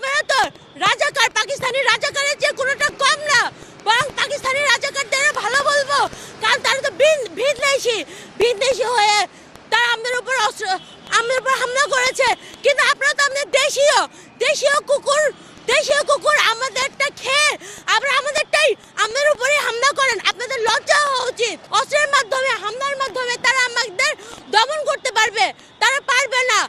আপনারা রাজাকার পাকিস্তানি রাজাকারের যে কোনোটা কম না। বরং পাকিস্তানি রাজাকারদের ভালো বলব। কারণ তারা তো ভিনদেশি। ভিনদেশি হয়ে তারা আমাদের উপর অস্ত্র আমাদের উপর হামলা করেছে। কিন্তু আপনারা তো আমাদের দেশীয়। দেশীয় কুকুর দেশীয় কুকুর আমাদেরটা খেয়ে আপনারা আমাদেরটাই আমাদের উপরে হামলা করেন। আপনাদের লজ্জা হওয়া উচিত। অস্ত্রের মাধ্যমে, হামলার মাধ্যমে তারা আমাদের দমন করতে পারবে। তারা পারবে না।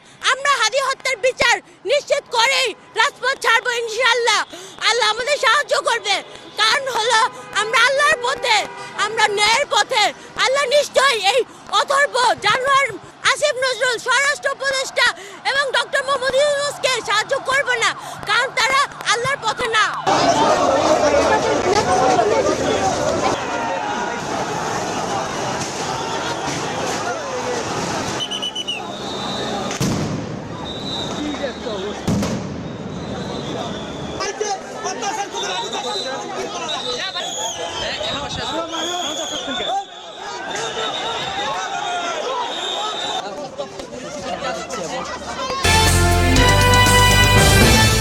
আমাদের সাহায্য করবে। কারণ হলো, আমরা আল্লাহর পথে, আমরা ন্যায়ের পথে, আল্লাহ নিশ্চয়ই এই অথর্ব জানুয়ার আসিফ নজরুল স্বরাষ্ট্র é bom.